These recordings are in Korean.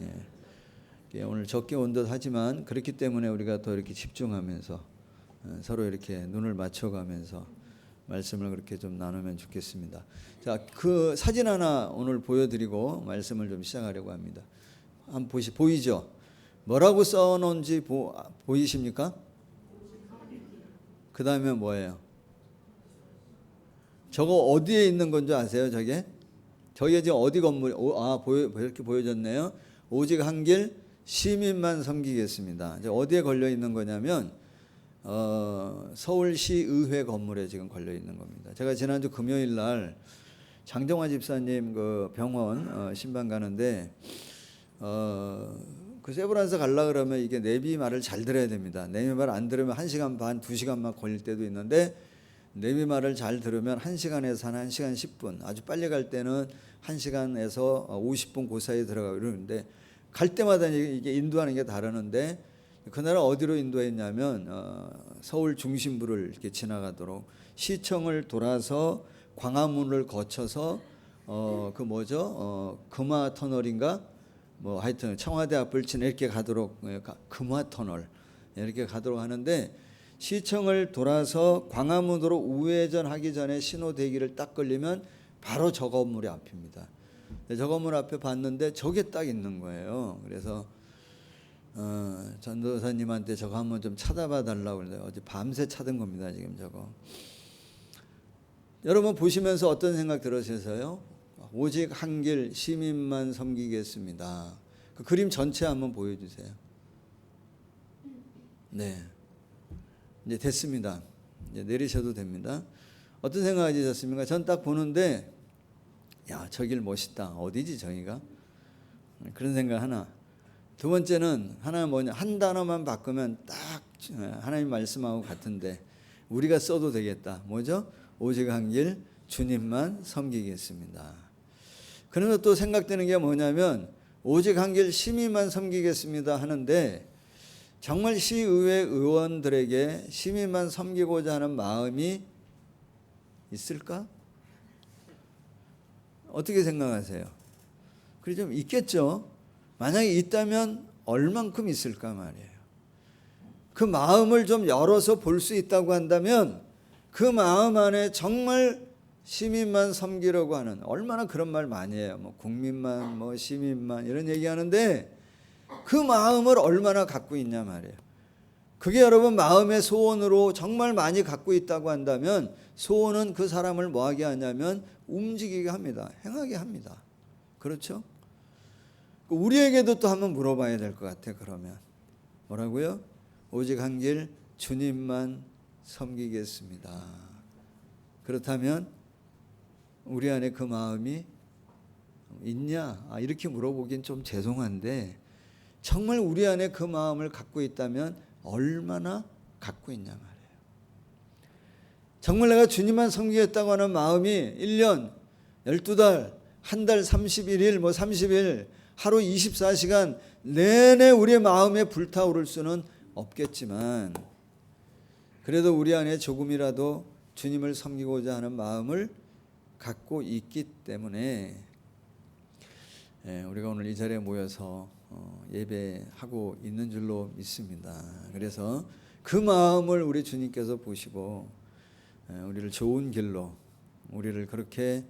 예. 예, 오늘 적게 온 듯 하지만 그렇기 때문에 우리가 더 이렇게 집중하면서 어, 서로 이렇게 눈을 맞춰가면서 말씀을 그렇게 좀 나누면 좋겠습니다. 자, 그 사진 하나 오늘 보여드리고 말씀을 좀 시작하려고 합니다. 한번 보시 보이죠? 뭐라고 써놓은지 보, 아, 보이십니까? 그 다음에 뭐예요? 저거 어디에 있는 건지 아세요? 저게? 저게 지금 어디 건물? 오, 아 보여 이렇게 보여졌네요. 오직 한 길 시민만 섬기겠습니다. 이제 어디에 걸려 있는 거냐면 어, 서울시 의회 건물에 지금 걸려 있는 겁니다. 제가 지난주 금요일 날 장정화 집사님 그 병원 어, 신방 가는데 어, 그 세브란스 갈라 그러면 이게 내비 말을 잘 들어야 됩니다. 내비 말 안 들으면 1시간 반, 2시간만 걸릴 때도 있는데 내비 말을 잘 들으면 1시간에서 한 1시간 10분, 아주 빨리 갈 때는 1시간에서 50분 그 사이에 들어가고 이러는데 갈 때마다 이게 인도하는 게 다르는데 그날은 어디로 인도했냐면 어, 서울 중심부를 이렇게 지나가도록 시청을 돌아서 광화문을 거쳐서 어, 그 뭐죠? 어, 금화 터널인가? 뭐 하여튼 청와대 앞을 지나 이렇게 가도록 예, 가- 금화 터널 이렇게 가도록 하는데 시청을 돌아서 광화문으로 우회전 하기 전에 신호 대기를 딱 걸리면 바로 저 건물이 앞입니다. 저 건물 앞에 봤는데 저게 딱 있는 거예요. 그래서 어, 전도사님한테 저거 한번 좀 찾아봐 달라고 그러는데 어제 밤새 찾은 겁니다. 지금 저거. 여러분 보시면서 어떤 생각 들으셔서요? 오직 한 길 시민만 섬기겠습니다. 그 그림 전체 한번 보여주세요. 네. 이제 됐습니다. 이제 내리셔도 됩니다. 어떤 생각이 드셨습니까? 전 딱 보는데 야, 저길 멋있다. 어디지 저기가? 그런 생각 하나. 두 번째는 하나 뭐냐 한 단어만 바꾸면 딱 하나님 말씀하고 같은데 우리가 써도 되겠다. 뭐죠? 오직 한 길 주님만 섬기겠습니다. 그러면 또 생각되는 게 뭐냐면 오직 한길 시민만 섬기겠습니다 하는데 정말 시의회 의원들에게 시민만 섬기고자 하는 마음이 있을까? 어떻게 생각하세요? 그래 좀 있겠죠. 만약에 있다면 얼만큼 있을까 말이에요. 그 마음을 좀 열어서 볼 수 있다고 한다면 그 마음 안에 정말 시민만 섬기려고 하는 얼마나 그런 말 많이 해요. 뭐 국민만 뭐 시민만 이런 얘기 하는데 그 마음을 얼마나 갖고 있냐 말이에요. 그게 여러분 마음의 소원으로 정말 많이 갖고 있다고 한다면 소원은 그 사람을 뭐하게 하냐면 움직이게 합니다. 행하게 합니다. 그렇죠? 우리에게도 또 한번 물어봐야 될 것 같아 그러면 뭐라고요? 오직 한 길 주님만 섬기겠습니다. 그렇다면 우리 안에 그 마음이 있냐? 아, 이렇게 물어보긴 좀 죄송한데 정말 우리 안에 그 마음을 갖고 있다면 얼마나 갖고 있냐 말이에요. 정말 내가 주님만 섬기겠다고 하는 마음이 1년, 12달, 한 달 31일, 뭐 30일, 하루 24시간 내내 우리의 마음에 불타오를 수는 없겠지만 그래도 우리 안에 조금이라도 주님을 섬기고자 하는 마음을 갖고 있기 때문에 예, 우리가 오늘 이 자리에 모여서 어, 예배하고 있는 줄로 믿습니다. 그래서 그 마음을 우리 주님께서 보시고 예, 우리를 좋은 길로 우리를 그렇게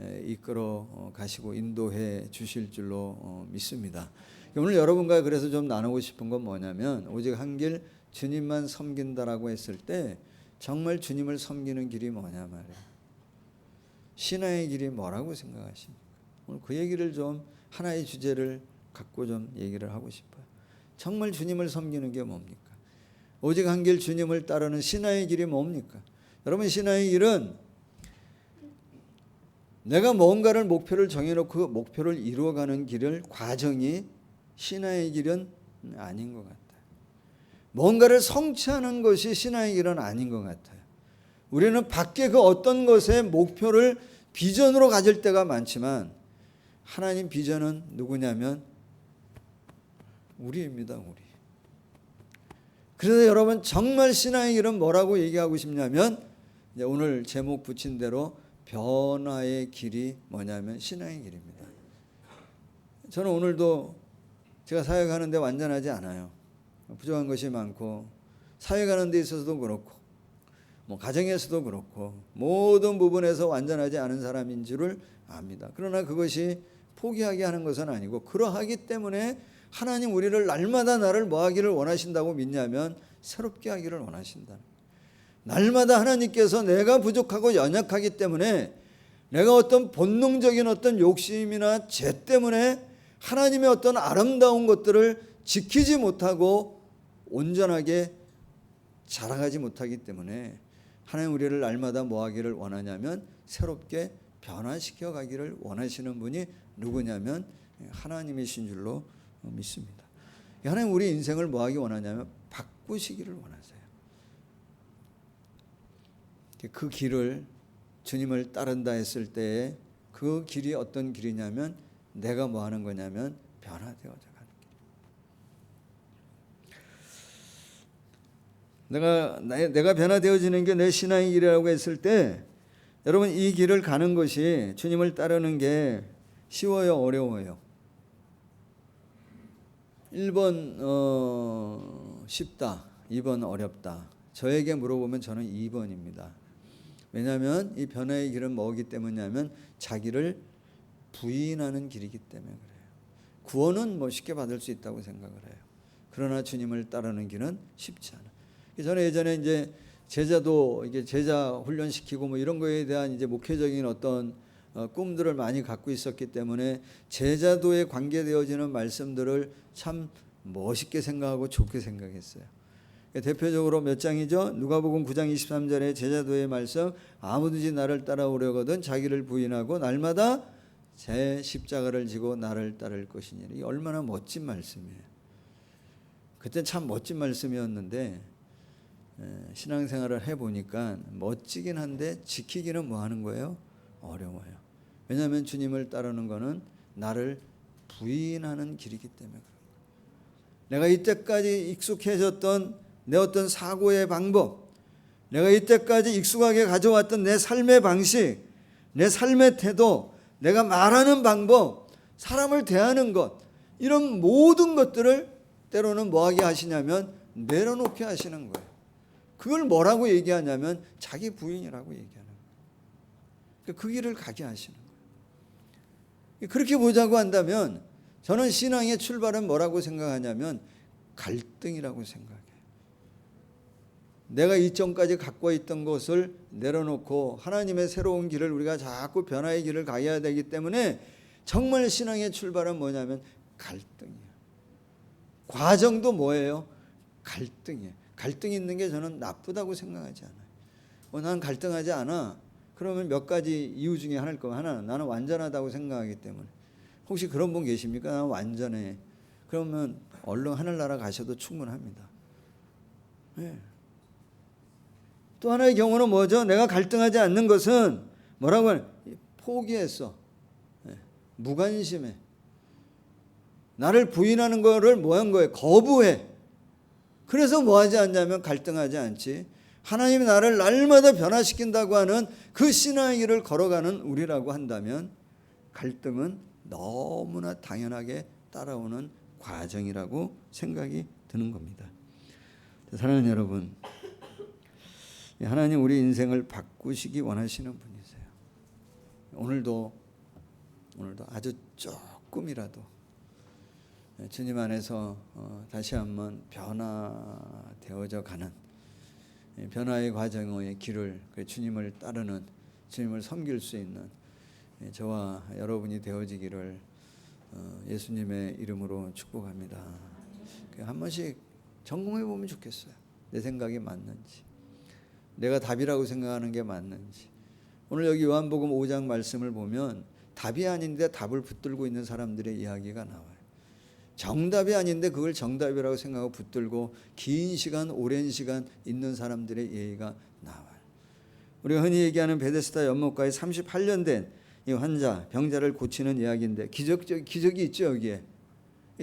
예, 이끌어 어, 가시고 인도해 주실 줄로 어, 믿습니다. 오늘 여러분과 그래서 좀 나누고 싶은 건 뭐냐면 오직 한 길 주님만 섬긴다라고 했을 때 정말 주님을 섬기는 길이 뭐냐 말이에요. 신앙의 길이 뭐라고 생각하십니까? 오늘 그 얘기를 좀 하나의 주제를 갖고 좀 얘기를 하고 싶어요. 정말 주님을 섬기는 게 뭡니까? 오직 한 길 주님을 따르는 신앙의 길이 뭡니까? 여러분 신앙의 길은 내가 뭔가를 목표를 정해놓고 그 목표를 이루어가는 길을 과정이 신앙의 길은 아닌 것 같아요. 뭔가를 성취하는 것이 신앙의 길은 아닌 것 같아요. 우리는 밖에 그 어떤 것에 목표를 비전으로 가질 때가 많지만 하나님 비전은 누구냐면 우리입니다, 우리. 그래서 여러분 정말 신앙의 길은 뭐라고 얘기하고 싶냐면 오늘 제목 붙인 대로 변화의 길이 뭐냐면 신앙의 길입니다. 저는 오늘도 제가 사회 가는데 완전하지 않아요. 부족한 것이 많고 사회 가는 데 있어서도 그렇고 뭐 가정에서도 그렇고 모든 부분에서 완전하지 않은 사람인 줄을 압니다. 그러나 그것이 포기하게 하는 것은 아니고 그러하기 때문에 하나님 우리를 날마다 나를 뭐 하기를 원하신다고 믿냐면 새롭게 하기를 원하신다. 날마다 하나님께서 내가 부족하고 연약하기 때문에 내가 어떤 본능적인 어떤 욕심이나 죄 때문에 하나님의 어떤 아름다운 것들을 지키지 못하고 온전하게 자라가지 못하기 때문에 하나님 우리를 날마다 뭐 하기를 원하냐면 새롭게 변화시켜 가기를 원하시는 분이 누구냐면 하나님이신 줄로 믿습니다. 하나님 우리 인생을 뭐 하기 원하냐면 바꾸시기를 원하세요. 그 길을 주님을 따른다 했을 때에 그 길이 어떤 길이냐면 내가 뭐 하는 거냐면 변화되어져 가는 길. 내가 나- 내가 변화되어지는 게 내 신앙의 길이라고 했을 때 여러분 이 길을 가는 것이 주님을 따르는 게 쉬워요, 어려워요. 1번 어, 쉽다, 2번 어렵다. 저에게 물어보면 저는 2번입니다. 왜냐하면 이 변화의 길은 뭐기 때문이냐면 자기를 부인하는 길이기 때문에 그래요. 구원은 뭐 쉽게 받을 수 있다고 생각을 해요. 그러나 주님을 따르는 길은 쉽지 않아. 저는 예전에 이제 제자도 이게 제자 훈련시키고 뭐 이런 거에 대한 이제 목회적인 어떤 어, 꿈들을 많이 갖고 있었기 때문에 제자도에 관계되어지는 말씀들을 참 멋있게 생각하고 좋게 생각했어요. 대표적으로 몇 장이죠? 누가복음 9장 23절에 제자도의 말씀 아무든지 나를 따라오려거든 자기를 부인하고 날마다 제 십자가를 지고 나를 따를 것이니 얼마나 멋진 말씀이에요. 그때 참 멋진 말씀이었는데 에, 신앙생활을 해보니까 멋지긴 한데 지키기는 뭐 하는 거예요? 어려워요. 왜냐하면 주님을 따르는 거는 나를 부인하는 길이기 때문에 그런 거예요. 내가 이때까지 익숙해졌던 내 어떤 사고의 방법, 내가 이때까지 익숙하게 가져왔던 내 삶의 방식, 내 삶의 태도, 내가 말하는 방법, 사람을 대하는 것, 이런 모든 것들을 때로는 뭐하게 하시냐면 내려놓게 하시는 거예요. 그걸 뭐라고 얘기하냐면 자기 부인이라고 얘기하는 거예요. 그 길을 가게 하시는 거예요. 그렇게 보자고 한다면 저는 신앙의 출발은 뭐라고 생각하냐면 갈등이라고 생각해요. 내가 이전까지 갖고 있던 것을 내려놓고 하나님의 새로운 길을 우리가 자꾸 변화의 길을 가야 되기 때문에 정말 신앙의 출발은 뭐냐면 갈등이에요. 과정도 뭐예요? 갈등이에요. 갈등 있는 게 저는 나쁘다고 생각하지 않아요. 어, 난 갈등하지 않아. 그러면 몇 가지 이유 중에 하나일 거 하나는 나는 완전하다고 생각하기 때문에 혹시 그런 분 계십니까? 나는 완전해. 그러면 얼른 하늘나라 가셔도 충분합니다. 네. 또 하나의 경우는 뭐죠? 내가 갈등하지 않는 것은 뭐라고 하냐? 포기했어. 네. 무관심해. 나를 부인하는 거를 뭐 한 거예요? 거부해. 그래서 뭐 하지 않냐면 갈등하지 않지. 하나님이 나를 날마다 변화시킨다고 하는 그 신앙의 길을 걸어가는 우리라고 한다면 갈등은 너무나 당연하게 따라오는 과정이라고 생각이 드는 겁니다. 사랑하는 여러분, 하나님 우리 인생을 바꾸시기 원하시는 분이세요. 오늘도 오늘도 아주 조금이라도 주님 안에서 어, 다시 한번 변화되어져 가는 변화의 과정의 길을 그 주님을 따르는 주님을 섬길 수 있는 저와 여러분이 되어지기를 어, 예수님의 이름으로 축복합니다. 그한 번씩 점검해 보면 좋겠어요. 내 생각이 맞는지, 내가 답이라고 생각하는 게 맞는지. 오늘 여기 요한복음 5장 말씀을 보면 답이 아닌데 답을 붙들고 있는 사람들의 이야기가 나와요. 정답이 아닌데 그걸 정답이라고 생각하고 붙들고 긴 시간, 오랜 시간 있는 사람들의 예의가 나와요. 우리가 흔히 얘기하는 베데스다 연못가에 38년 된 이 환자, 병자를 고치는 이야기인데 기적적 기적이 있죠 여기에.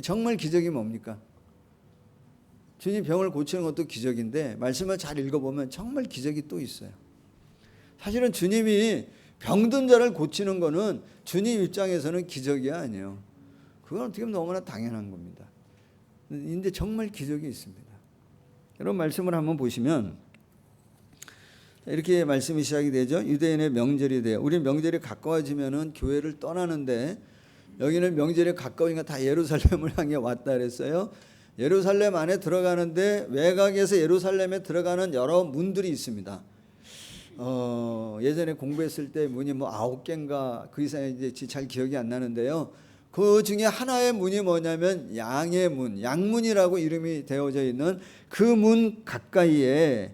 정말 기적이 뭡니까? 주님 병을 고치는 것도 기적인데 말씀을 잘 읽어보면 정말 기적이 또 있어요. 사실은 주님이 병든 자를 고치는 거는 주님 입장에서는 기적이 아니에요. 그건 어떻게 보면 너무나 당연한 겁니다. 근데 정말 기적이 있습니다. 여러분 말씀을 한번 보시면 이렇게 말씀이 시작이 되죠. 유대인의 명절이 돼요. 우리 명절이 가까워지면은 교회를 떠나는데 여기는 명절이 가까우니까 다 예루살렘을 향해 왔다 그랬어요. 예루살렘 안에 들어가는데 외곽에서 예루살렘에 들어가는 여러 문들이 있습니다. 어, 예전에 공부했을 때 문이 뭐 아홉 개인가 그 이상이 이제 잘 기억이 안 나는데요. 그 중에 하나의 문이 뭐냐면 양의 문, 양문이라고 이름이 되어져 있는 그 문 가까이에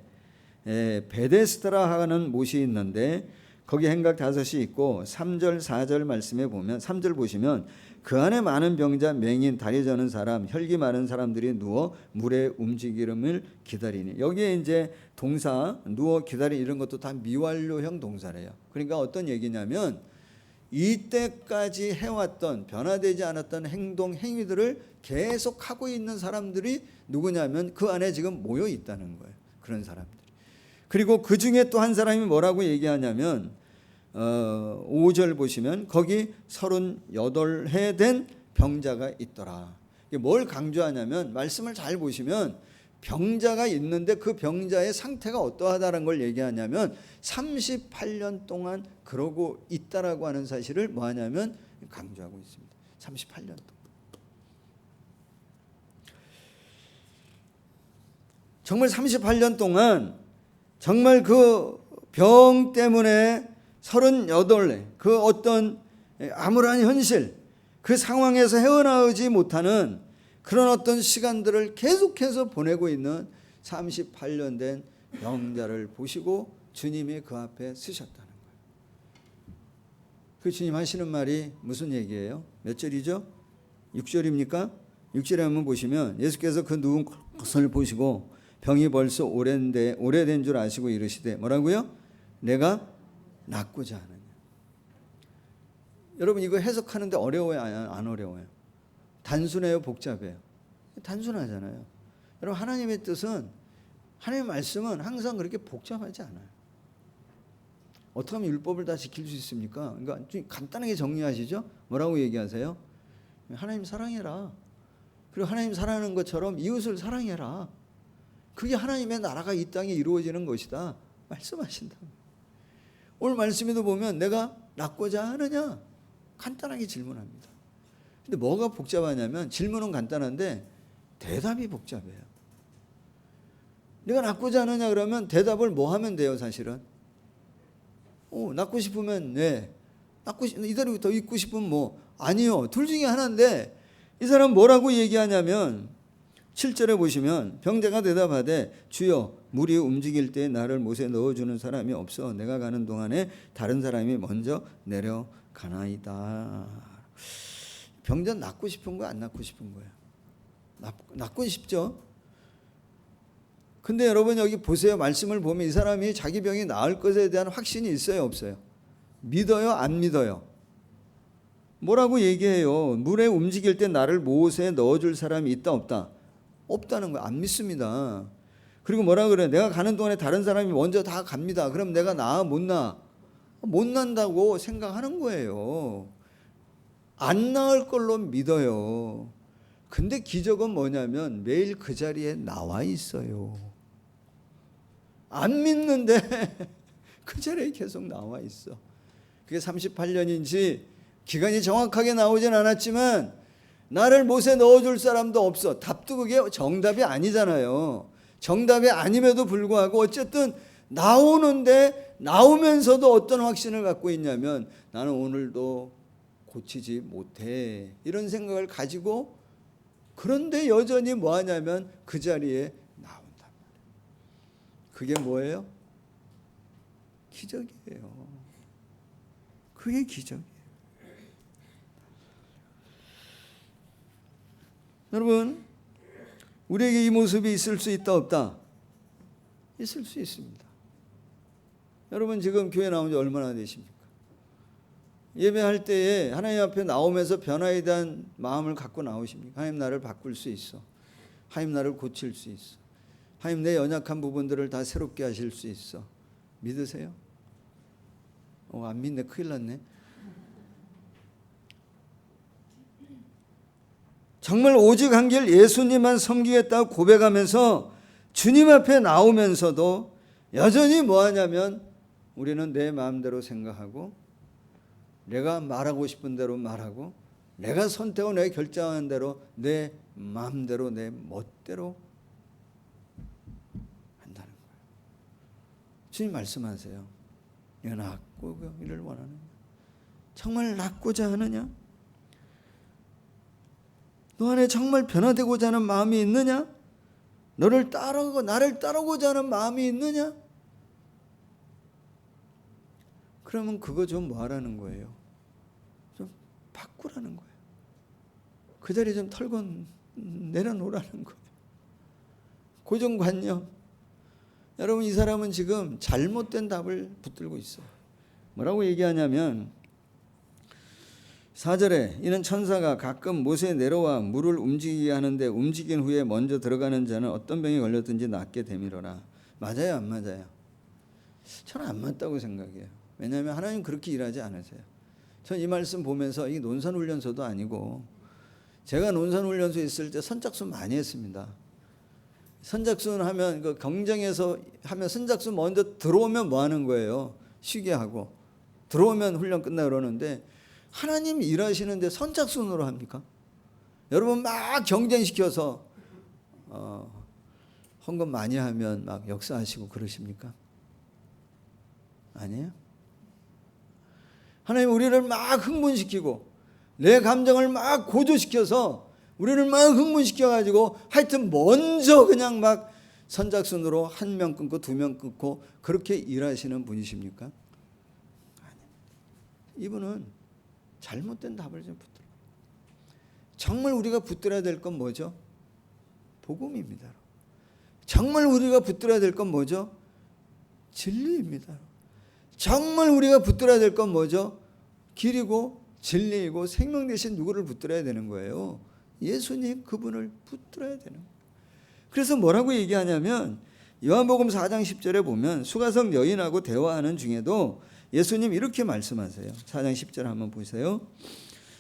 예, 베데스트라 하는 못이 있는데 거기 행각 다섯이 있고 3절 4절 말씀에 보면 3절 보시면 그 안에 많은 병자 맹인 다리 저는 사람 혈기 많은 사람들이 누워 물의 움직임을 기다리니 여기에 이제 동사 누워 기다리 이런 것도 다 미완료형 동사래요. 그러니까 어떤 얘기냐면 이때까지 해왔던 변화되지 않았던 행동 행위들을 계속 하고 있는 사람들이 누구냐면 그 안에 지금 모여 있다는 거예요. 그런 사람들이. 그리고 그 중에 또 한 사람이 뭐라고 얘기하냐면 어, 5절 보시면 거기 38해 된 병자가 있더라. 뭘 강조하냐면 말씀을 잘 보시면 병자가 있는데 그 병자의 상태가 어떠하다는 걸 얘기하냐면 38년 동안 그러고 있다라고 하는 사실을 뭐 하냐면 강조하고 있습니다. 38년 동안. 정말 38년 동안 정말 그 병 때문에 38회 그 어떤 암울한 현실 그 상황에서 헤어나오지 못하는 그런 어떤 시간들을 계속해서 보내고 있는 38년 된 병자를 보시고 주님이 그 앞에 쓰셨다는 거예요. 그 주님 하시는 말이 무슨 얘기예요? 몇 절이죠? 6절입니까? 6절에 한번 보시면 예수께서 그 누운 것을 보시고 병이 벌써 오랜데 오래된 줄 아시고 이르시되 뭐라고요? 내가 낫고자 하느냐. 여러분 이거 해석하는데 어려워요, 안 어려워요? 단순해요, 복잡해요? 단순하잖아요. 여러분 하나님의 뜻은 하나님의 말씀은 항상 그렇게 복잡하지 않아요. 어떻게 하면 율법을 다 지킬 수 있습니까? 그러니까 좀 간단하게 정리하시죠. 뭐라고 얘기하세요? 하나님 사랑해라. 그리고 하나님 사랑하는 것처럼 이웃을 사랑해라. 그게 하나님의 나라가 이 땅에 이루어지는 것이다. 말씀하신다. 오늘 말씀에도 보면 내가 낫고자 하느냐? 간단하게 질문합니다. 근데 뭐가 복잡하냐면 질문은 간단한데 대답이 복잡해요. 내가 낫고자 하느냐 그러면 대답을 뭐 하면 돼요, 사실은? 어, 낫고 싶으면 네. 낫고 이대로 더 있고 싶으면 뭐 아니요. 둘 중에 하나인데 이 사람 뭐라고 얘기하냐면 7절에 보시면 병자가 대답하되 주여 물이 움직일 때 나를 못에 넣어 주는 사람이 없어 내가 가는 동안에 다른 사람이 먼저 내려가나이다. 병자 낫고 싶은 거야 안 낫고 싶은 거야? 낫고 싶죠. 근데 여러분 여기 보세요 말씀을 보면 이 사람이 자기 병이 나을 것에 대한 확신이 있어요 없어요? 믿어요 안 믿어요? 뭐라고 얘기해요? 물에 움직일 때 나를 못에 넣어줄 사람이 있다 없다? 없다는 거안 믿습니다. 그리고 뭐라 그래? 내가 가는 동안에 다른 사람이 먼저 다 갑니다. 그럼 내가 나못 나? 못 난다고 생각하는 거예요. 안 나을 걸로 믿어요. 근데 기적은 뭐냐면 매일 그 자리에 나와 있어요. 안 믿는데 그 자리에 계속 나와 있어. 그게 38년인지 기간이 정확하게 나오진 않았지만 나를 못에 넣어줄 사람도 없어. 답도 그게 정답이 아니잖아요. 정답이 아님에도 불구하고 어쨌든 나오는데 나오면서도 어떤 확신을 갖고 있냐면 나는 오늘도 고치지 못해. 이런 생각을 가지고 그런데 여전히 뭐 하냐면 그 자리에 나온단 말이에요. 그게 뭐예요? 기적이에요. 그게 기적이에요. 여러분, 우리에게 이 모습이 있을 수 있다 없다? 있을 수 있습니다. 여러분 지금 교회 나온 지 얼마나 되십니까? 예배할 때에 하나님 앞에 나오면서 변화에 대한 마음을 갖고 나오십니까? 하나님 나를 바꿀 수 있어. 하나님 나를 고칠 수 있어. 하나님 내 연약한 부분들을 다 새롭게 하실 수 있어. 믿으세요? 어, 안 믿네. 큰일 났네. 정말 오직 한길 예수님만 섬기겠다고 고백하면서 주님 앞에 나오면서도 여전히 뭐 하냐면 우리는 내 마음대로 생각하고 내가 말하고 싶은 대로 말하고 내가 선택하고 내가 결정한 대로 내 마음대로 내 멋대로 한다는 거예요. 주님 말씀하세요. 네가 낫고 이를 원하느냐? 정말 낫고자 하느냐? 너 안에 정말 변화되고자 하는 마음이 있느냐? 너를 따르고 나를 따르고자 하는 마음이 있느냐? 그러면 그거 좀 뭐하라는 거예요? 좀 바꾸라는 거예요. 그 자리 좀 털고 내려놓으라는 거예요. 고정관념. 여러분 이 사람은 지금 잘못된 답을 붙들고 있어요. 뭐라고 얘기하냐면 4절에 이는 천사가 가끔 못에 내려와 물을 움직이게 하는데 움직인 후에 먼저 들어가는 자는 어떤 병이 걸렸든지 낫게 되밀어라. 맞아요, 안 맞아요? 저는 안 맞다고 생각해요. 왜냐하면 하나님 그렇게 일하지 않으세요. 전 이 말씀 보면서 이 논산훈련소도 아니고 제가 논산훈련소에 있을 때 선착순 많이 했습니다. 선착순 하면 그 경쟁에서 하면 선착순 먼저 들어오면 뭐 하는 거예요? 쉬게 하고 들어오면 훈련 끝나 그러는데 하나님 일하시는데 선착순으로 합니까? 여러분 막 경쟁시켜서 어, 헌금 많이 하면 막 역사하시고 그러십니까? 아니에요? 하나님 우리를 막 흥분시키고 내 감정을 막 고조시켜서 우리를 막 흥분시켜 가지고 하여튼 먼저 그냥 막 선착순으로 한 명 끊고 두 명 끊고 그렇게 일하시는 분이십니까? 이분은 잘못된 답을 좀 붙들어. 정말 우리가 붙들어야 될 건 뭐죠? 복음입니다. 정말 우리가 붙들어야 될 건 뭐죠? 진리입니다. 정말 우리가 붙들어야 될 건 뭐죠? 길이고 진리이고 생명 대신 누구를 붙들어야 되는 거예요? 예수님 그분을 붙들어야 되는 거예요. 그래서 뭐라고 얘기하냐면 요한복음 4장 10절에 보면 수가성 여인하고 대화하는 중에도 예수님 이렇게 말씀하세요. 4장 10절 한번 보세요.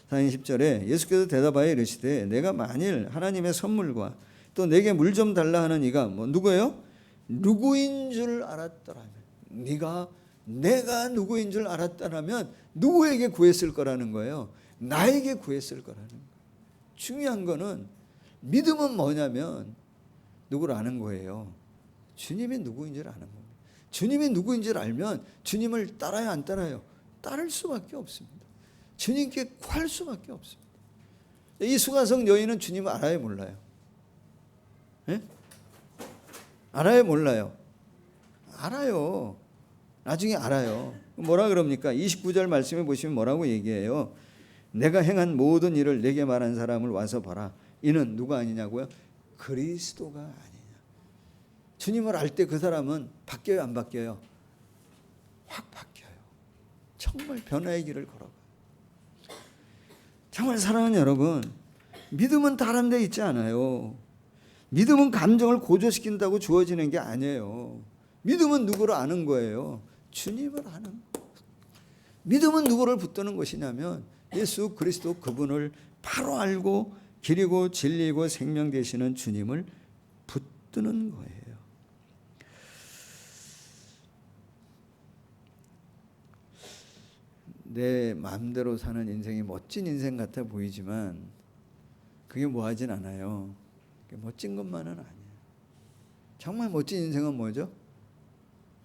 4장 10절에 예수께서 대답하여 이르시되 내가 만일 하나님의 선물과 또 내게 물 좀 달라 하는 이가 뭐 누구예요? 누구인 줄 알았더라면 네가 내가 누구인 줄 알았다면 누구에게 구했을 거라는 거예요. 나에게 구했을 거라는 거예요. 중요한 거는 믿음은 뭐냐면 누구를 아는 거예요. 주님이 누구인 줄 아는 겁니다. 주님이 누구인 줄 알면 주님을 따라요, 안 따라요? 따를 수밖에 없습니다. 주님께 구할 수밖에 없습니다. 이 수가성 여인은 주님을 알아요, 몰라요? 예? 알아요, 몰라요? 알아요. 나중에 알아요. 뭐라 그럽니까? 29절 말씀에 보시면 뭐라고 얘기해요? 내가 행한 모든 일을 내게 말한 사람을 와서 봐라. 이는 누가 아니냐고요? 그리스도가 아니냐. 주님을 알 때 그 사람은 바뀌어요, 안 바뀌어요? 확 바뀌어요. 정말 변화의 길을 걸어가. 정말 사랑하는 여러분, 믿음은 다른 데 있지 않아요. 믿음은 감정을 고조시킨다고 주어지는 게 아니에요. 믿음은 누구를 아는 거예요? 주님을 아는 거. 믿음은 누구를 붙드는 것이냐면 예수 그리스도 그분을 바로 알고 길이고 진리고 생명 되시는 주님을 붙드는 거예요. 내 마음대로 사는 인생이 멋진 인생 같아 보이지만 그게 뭐하진 않아요. 멋진 것만은 아니에요. 정말 멋진 인생은 뭐죠?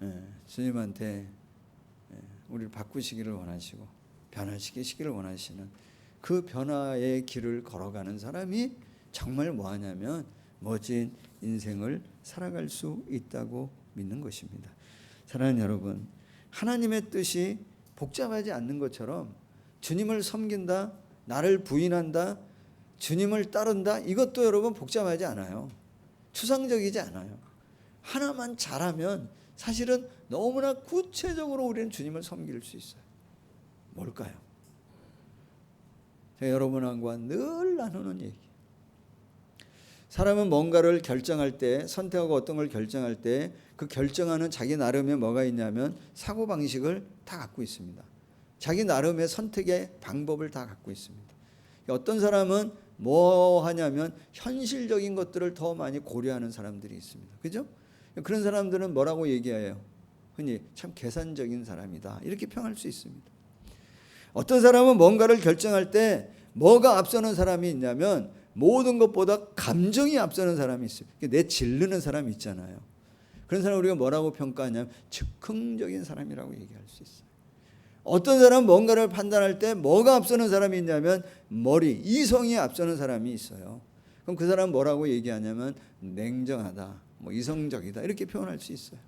예, 주님한테 예, 우리를 바꾸시기를 원하시고 변화시키시기를 원하시는 그 변화의 길을 걸어가는 사람이 정말 뭐하냐면 멋진 인생을 살아갈 수 있다고 믿는 것입니다. 사랑하는 여러분, 하나님의 뜻이 복잡하지 않는 것처럼 주님을 섬긴다, 나를 부인한다, 주님을 따른다, 이것도 여러분 복잡하지 않아요. 추상적이지 않아요. 하나만 잘하면 사실은 너무나 구체적으로 우리는 주님을 섬길 수 있어요. 뭘까요? 여러분과 늘 나누는 얘기. 사람은 뭔가를 결정할 때, 선택하고 어떤 걸 결정할 때, 그 결정하는 자기 나름의 뭐가 있냐면 사고 방식을 다 갖고 있습니다. 자기 나름의 선택의 방법을 다 갖고 있습니다. 어떤 사람은 뭐 하냐면 현실적인 것들을 더 많이 고려하는 사람들이 있습니다. 그죠? 그런 사람들은 뭐라고 얘기해요? 흔히 참 계산적인 사람이다. 이렇게 평할 수 있습니다. 어떤 사람은 뭔가를 결정할 때 뭐가 앞서는 사람이 있냐면 모든 것보다 감정이 앞서는 사람이 있어요. 내 질르는 사람이 있잖아요. 그런 사람 우리가 뭐라고 평가하냐면 즉흥적인 사람이라고 얘기할 수 있어요. 어떤 사람은 뭔가를 판단할 때 뭐가 앞서는 사람이 있냐면 머리, 이성이 앞서는 사람이 있어요. 그럼 그 사람 뭐라고 얘기하냐면 냉정하다, 뭐 이성적이다 이렇게 표현할 수 있어요.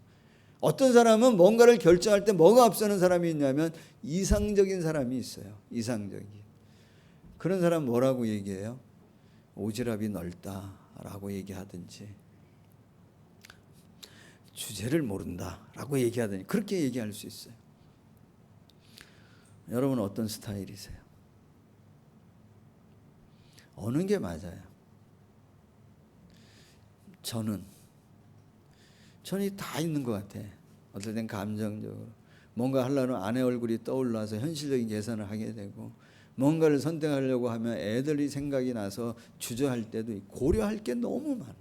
어떤 사람은 뭔가를 결정할 때 뭐가 앞서는 사람이 있냐면 이상적인 사람이 있어요. 이상적인. 그런 사람 뭐라고 얘기해요? 오지랖이 넓다라고 얘기하든지 주제를 모른다라고 얘기하든지 그렇게 얘기할 수 있어요. 여러분 어떤 스타일이세요? 어느 게 맞아요? 저는 저는 다 있는 것 같아. 어떨 땐 감정적으로 뭔가 하려는 아내 얼굴이 떠올라서 현실적인 계산을 하게 되고 뭔가를 선택하려고 하면 애들이 생각이 나서 주저할 때도 있고 고려할 게 너무 많아.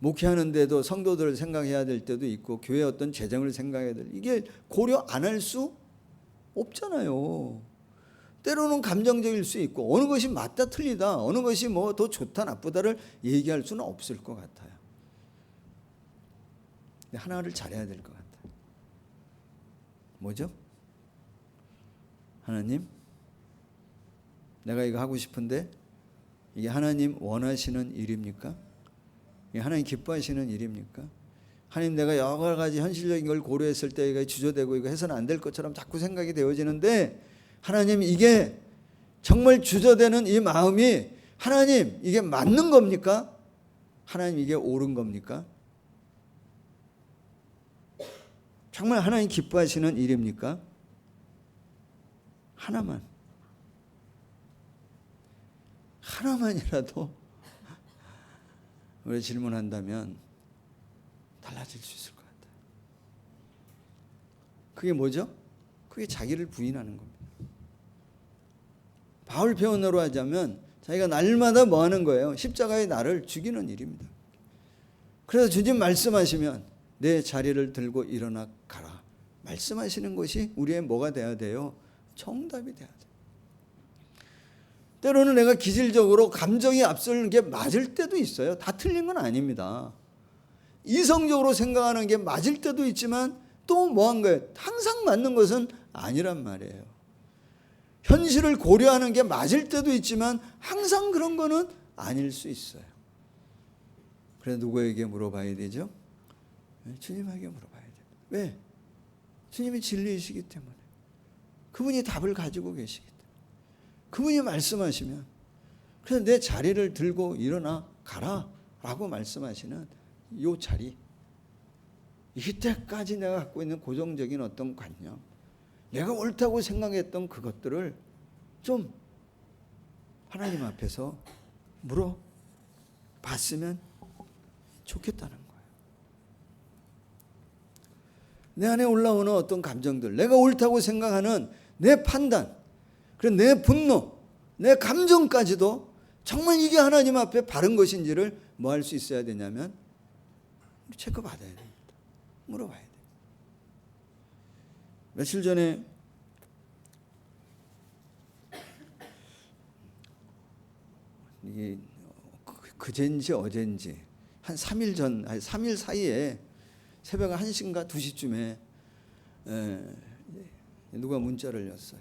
목회하는데도 성도들을 생각해야 될 때도 있고 교회 어떤 재정을 생각해야 될 이게 고려 안 할 수 없잖아요. 때로는 감정적일 수 있고 어느 것이 맞다 틀리다 어느 것이 뭐 더 좋다 나쁘다를 얘기할 수는 없을 것 같아요. 근데 하나를 잘해야 될 것 같아요. 뭐죠? 하나님, 내가 이거 하고 싶은데 이게 하나님 원하시는 일입니까? 이게 하나님 기뻐하시는 일입니까? 하나님 내가 여러 가지 현실적인 걸 고려했을 때 이거 주저되고 이거 해서는 안 될 것처럼 자꾸 생각이 되어지는데 하나님 이게 정말 주저되는 이 마음이 하나님 이게 맞는 겁니까? 하나님 이게 옳은 겁니까? 정말 하나님 기뻐하시는 일입니까? 하나만. 하나만이라도 우리 질문한다면 달라질 수 있을 것 같아요. 그게 뭐죠? 그게 자기를 부인하는 겁니다. 바울 표현으로 하자면 자기가 날마다 뭐 하는 거예요? 십자가의 나를 죽이는 일입니다. 그래서 주님 말씀하시면 내 자리를 들고 일어나. 말씀하시는 것이 우리의 뭐가 돼야 돼요? 정답이 돼야 돼. 때로는 내가 기질적으로 감정이 앞서는 게 맞을 때도 있어요. 다 틀린 건 아닙니다. 이성적으로 생각하는 게 맞을 때도 있지만 또 뭐한 거예요? 항상 맞는 것은 아니란 말이에요. 현실을 고려하는 게 맞을 때도 있지만 항상 그런 거는 아닐 수 있어요. 그래 누구에게 물어봐야 되죠? 네, 주님에게 물어봐야 돼요. 왜? 주님이 진리이시기 때문에. 그분이 답을 가지고 계시기 때문에. 그분이 말씀하시면 그래서 내 자리를 들고 일어나 가라 라고 말씀하시는 요 자리 이때까지 내가 갖고 있는 고정적인 어떤 관념 내가 옳다고 생각했던 그것들을 좀 하나님 앞에서 물어 봤으면 좋겠다는 거예요. 내 안에 올라오는 어떤 감정들, 내가 옳다고 생각하는 내 판단, 그리고 내 분노, 내 감정까지도 정말 이게 하나님 앞에 바른 것인지를 뭐 할 수 있어야 되냐면 체크 받아야 됩니다. 물어봐야 돼요. 며칠 전에 이게 그젠지 어젠지 한 3일 전, 아니 3일 사이에 새벽 1시인가 2시쯤에 에, 누가 문자를 였어요.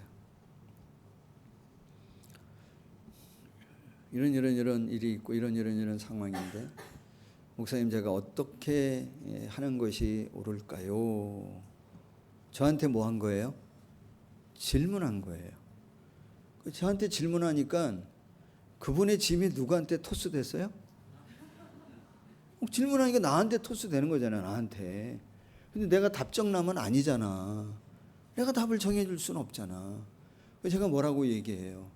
이런 이런 이런 일이 있고 이런 이런 이런 상황인데 목사님 제가 어떻게 하는 것이 옳을까요? 저한테 뭐 한 거예요? 질문한 거예요. 저한테 질문하니까 그분의 짐이 누구한테 토스됐어요? 질문하니까 나한테 토스 되는 거잖아, 나한테. 근데 내가 답정남은 아니잖아. 내가 답을 정해줄 수는 없잖아. 제가 뭐라고 얘기해요?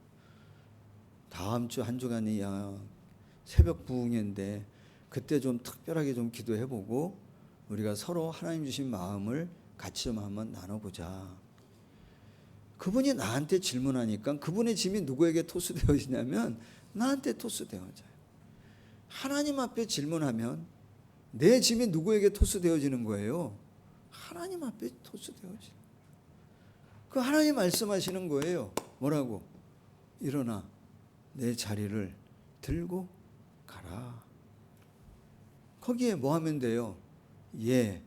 다음 주 한 주간이야 새벽 부흥회인데 그때 좀 특별하게 좀 기도해보고 우리가 서로 하나님 주신 마음을 같이 좀 한번 나눠보자. 그분이 나한테 질문하니까 그분의 짐이 누구에게 토스되어지냐면 나한테 토스되어져요. 하나님 앞에 질문하면 내 짐이 누구에게 토스되어지는 거예요? 하나님 앞에 토스되어지. 그 하나님 말씀하시는 거예요. 뭐라고? 일어나 내 자리를 들고 가라. 거기에 뭐 하면 돼요? 예.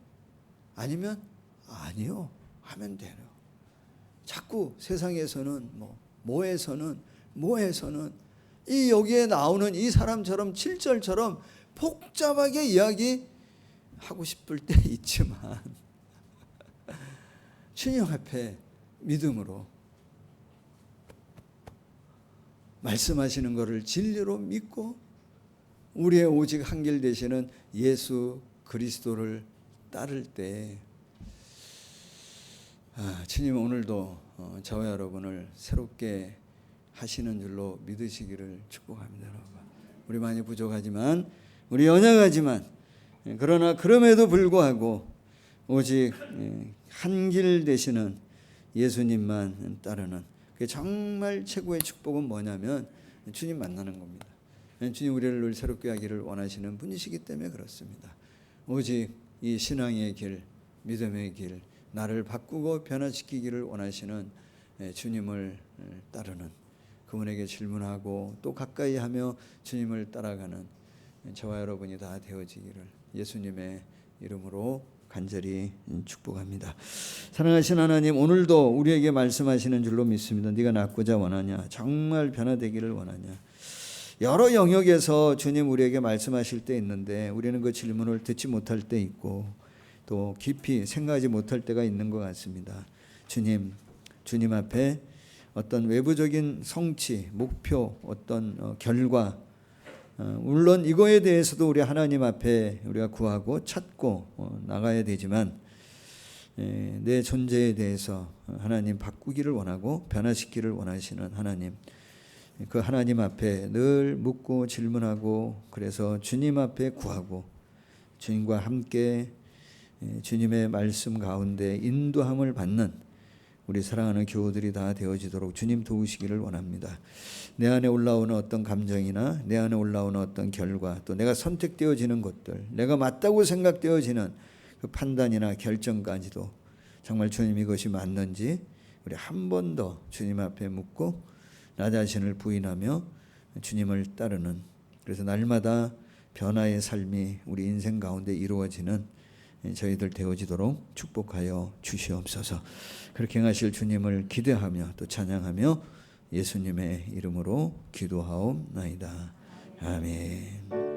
아니면 아니요. 하면 돼요. 자꾸 세상에서는 뭐 뭐에서는 뭐에서는 이 여기에 나오는 이 사람처럼 7절처럼 복잡하게 이야기 하고 싶을 때 있지만 주님 앞에 믿음으로 말씀하시는 것을 진리로 믿고 우리의 오직 한 길 되시는 예수 그리스도를 따를 때 아, 주님 오늘도 어, 저와 여러분을 새롭게 하시는 줄로 믿으시기를 축복합니다, 여러분. 우리 많이 부족하지만 우리 연약하지만 예, 그러나 그럼에도 불구하고 오직 예, 한길 되시는 예수님만 따르는 그게 정말 최고의 축복은 뭐냐면 주님 만나는 겁니다. 예, 주님 우리를 늘 새롭게 하기를 원하시는 분이시기 때문에 그렇습니다. 오직 이 신앙의 길, 믿음의 길, 나를 바꾸고 변화시키기를 원하시는 예, 주님을 예, 따르는 그분에게 질문하고 또 가까이 하며 주님을 따라가는 예, 저와 여러분이 다 되어지기를 예수님의 이름으로 간절히 축복합니다. 사랑하신 하나님 오늘도 우리에게 말씀하시는 줄로 믿습니다. 네가 낫고자 원하냐? 정말 변화되기를 원하냐? 여러 영역에서 주님 우리에게 말씀하실 때 있는데 우리는 그 질문을 듣지 못할 때 있고 또 깊이 생각하지 못할 때가 있는 것 같습니다. 주님, 주님 앞에 어떤 외부적인 성취, 목표, 어떤 어, 결과, 어, 물론 이거에 대해서도 우리 하나님 앞에 우리가 구하고 찾고 어, 나가야 되지만 에, 내 존재에 대해서 하나님 바꾸기를 원하고 변화시키기를 원하시는 하나님. 그 하나님 앞에 늘 묻고 질문하고 그래서 주님 앞에 구하고 주님과 함께 예, 주님의 말씀 가운데 인도함을 받는 우리 사랑하는 교우들이 다 되어지도록 주님 도우시기를 원합니다. 내 안에 올라오는 어떤 감정이나 내 안에 올라오는 어떤 결과 또 내가 선택되어지는 것들 내가 맞다고 생각되어지는 그 판단이나 결정까지도 정말 주님 이것이 맞는지 우리 한 번 더 주님 앞에 묻고 나 자신을 부인하며 주님을 따르는 그래서 날마다 변화의 삶이 우리 인생 가운데 이루어지는 저희들 되어지도록 축복하여 주시옵소서. 그렇게 행하실 주님을 기대하며 또 찬양하며 예수님의 이름으로 기도하옵나이다. 아멘.